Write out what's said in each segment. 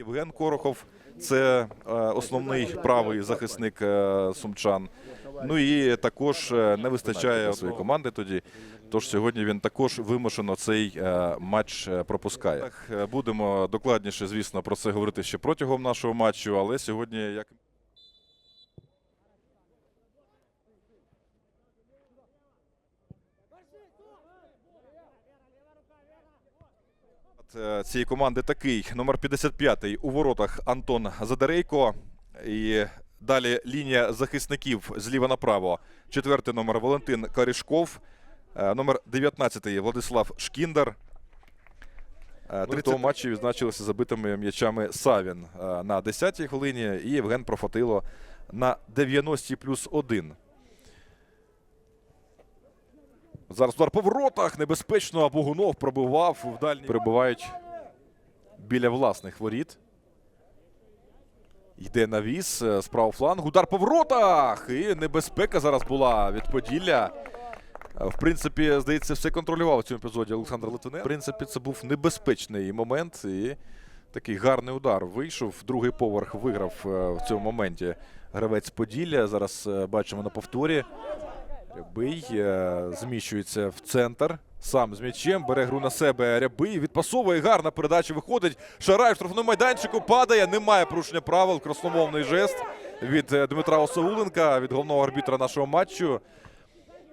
Євген Корохов це е, основний правий захисник е, сумчан. Ну і також е, не вистачає своєї команди тоді. Тож сьогодні він також вимушено цей матч пропускає. Будемо докладніше, звісно, про це говорити ще протягом нашого матчу, але сьогодні як. От, е, цієї команди такий номер 55 у воротах Антон Задарейко. І далі лінія захисників зліва направо. Четвертий номер Валентин Карішков. Е, Номер 19 Владислав Шкіндер. Е, Три того матчі відзначилися забитими м'ячами Савін е, на 10-й хвилині і Євген Профатило на 90-й плюс 1. Зараз удар по воротах. Небезпечно. Богунов пробивав в дальній. Перебувають біля власних воріт. Йде навіс е, з правого флангу. Удар по воротах. І небезпека зараз була від Поділля. Е, В принципі, здається, все контролював в цьому епізоді Олександр Литвиненко. В принципі, це був небезпечний момент. І такий гарний удар вийшов. Другий поверх виграв е, в цьому моменті гравець Поділля. Зараз бачимо на повторі. Рябий е, зміщується в центр. Сам з м'ячем бере гру на себе. Рябий відпасовує. Гарна передача виходить. Шарай в штрафному майданчику падає. Немає порушення правил. Красномовний жест від е, Дмитра Осауленка, від головного арбітра нашого матчу.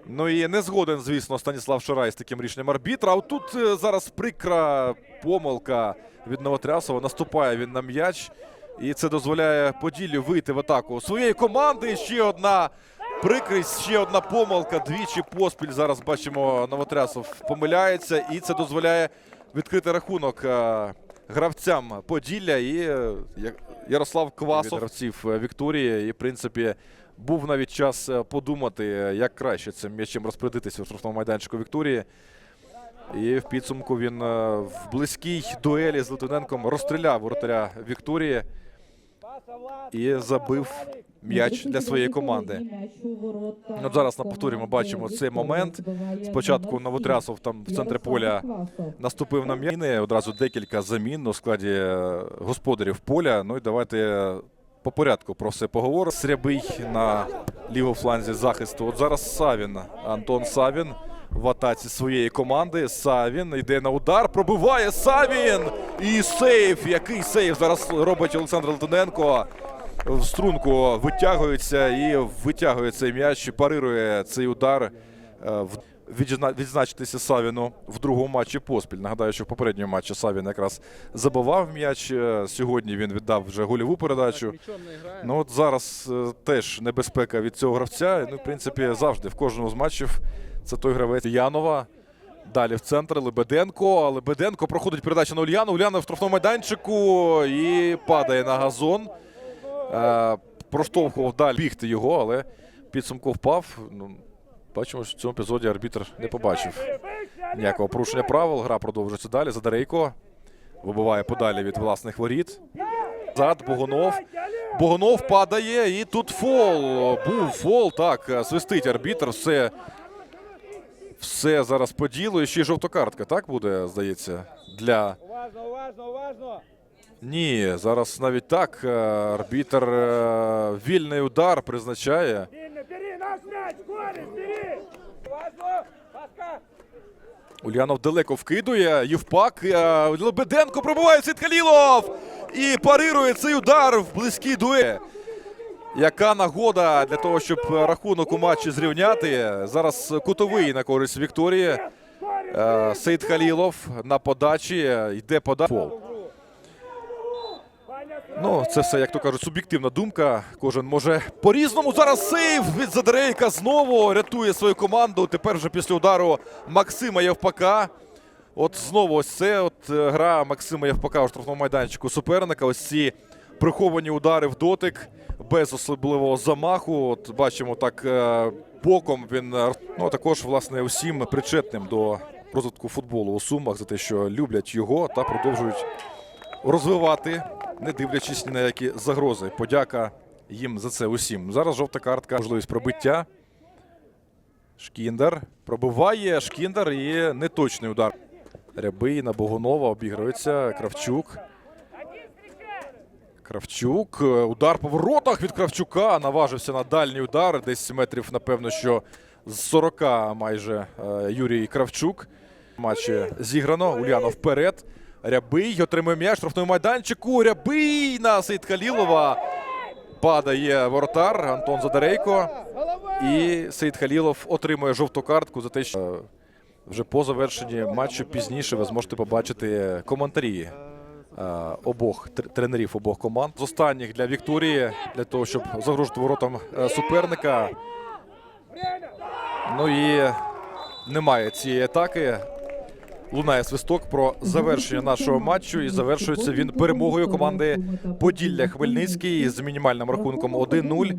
Ну і не згоден, звісно, Станіслав Шарай з таким рішенням арбітра. А тут е, зараз прикра помилка від Новотрясова. Наступає він на м'яч. І це дозволяє Поділлю вийти в атаку своєї команди. Ще одна прикрість, ще одна помилка. Двічі поспіль. Зараз бачимо, Новотрясов помиляється. І це дозволяє відкрити рахунок е, гравцям Поділля. І е, Ярослав Квасов гравців Вікторії. І, в принципі, був навіть час е, подумати, як краще цим м'ячем розпорядитися у штрафному майданчику Вікторії. І в підсумку він в близькій дуелі з Литвиненком розстріляв воротаря Вікторії і забив м'яч для своєї команди. От зараз на повторі ми бачимо цей момент. Спочатку Новотрясов там в центрі поля наступив на м'яни. Одразу декілька замін у складі е, господарів поля. Ну і давайте по порядку про все поговоримо. Срябий на лівому фланзі захисту. От зараз Савін, Антон Савін в атаці своєї команди. Савін йде на удар, пробиває Савін! І сейф! Який сейф зараз робить Олександр Литвиненко. В струнку витягується і витягує цей м'яч, парирує цей удар. Відзначитися Савіну в другому матчі поспіль. Нагадаю, що в попередньому матчі Савін якраз забивав м'яч. Е, Сьогодні він віддав вже гольову передачу. Ну от зараз е, теж небезпека від цього гравця. Ну, в принципі, завжди в кожному з матчів це той гравець Янова. Далі в центр Лебеденко. Лебеденко проходить передачу на Ульяну. Ульяна в штрафному майданчику і падає на газон. Е, проштовхував далі бігти його, але підсумку впав. Бачимо, що в цьому епізоді арбітр не побачив ніякого порушення правил. Гра продовжується далі. Задарейко вибиває подалі від власних воріт. Зад Богонов. Богонов падає, і тут фол. Був фол. Так, свистить арбітр. Все, все зараз по ділу. І ще й жовта картка, так буде, здається, для. Уважно, уважно, уважно. Ні, зараз навіть так. е, Арбітр е, вільний удар призначає. Ульянов далеко вкидує. Євпак. е, Лебеденко пробиває Сид. І парирує цей удар в близькій дуелі. Яка нагода для того, щоб рахунок у матчі зрівняти. Зараз кутовий на користь Вікторії. Е, Сейд Халілов на подачі. Йде подача. Ну, це все, як то кажуть, суб'єктивна думка. Кожен може по-різному. Зараз сейв від Задарейка знову рятує свою команду. Тепер вже після удару Максима Євпака. От знову ось це от е, гра Максима Євпака у штрафному майданчику суперника. Ось ці приховані удари в дотик без особливого замаху. От бачимо так е, боком. Він е, ну також власне усім причетним до розвитку футболу у Сумах за те, що люблять його та продовжують розвивати, не дивлячись ні на які загрози. Подяка їм за це усім. Зараз жовта картка, можливість пробиття. Шкіндер пробиває Шкіндер і неточний удар. Рябий на Богунова обігрується. Кравчук. Кравчук. Удар по воротах від Кравчука. Наважився на дальній удар. Десь метрів, напевно, що з 40 майже е, Юрій Кравчук. Матчі зіграно. Ульянов вперед. Рябий отримує м'яч штрафному майданчику. Рябий на Сейд Халілова. Падає воротар Антон Задарейко. І Сейд Халілов отримує жовту картку за те, що вже по завершенні матчу пізніше ви зможете побачити коментарі е, обох тренерів обох команд. З останніх для Вікторії, для того, щоб загрожувати воротам е, суперника. Ну і немає цієї атаки. Лунає свисток про завершення нашого матчу, і завершується він перемогою команди Поділля Хмельницький з мінімальним рахунком 1-0.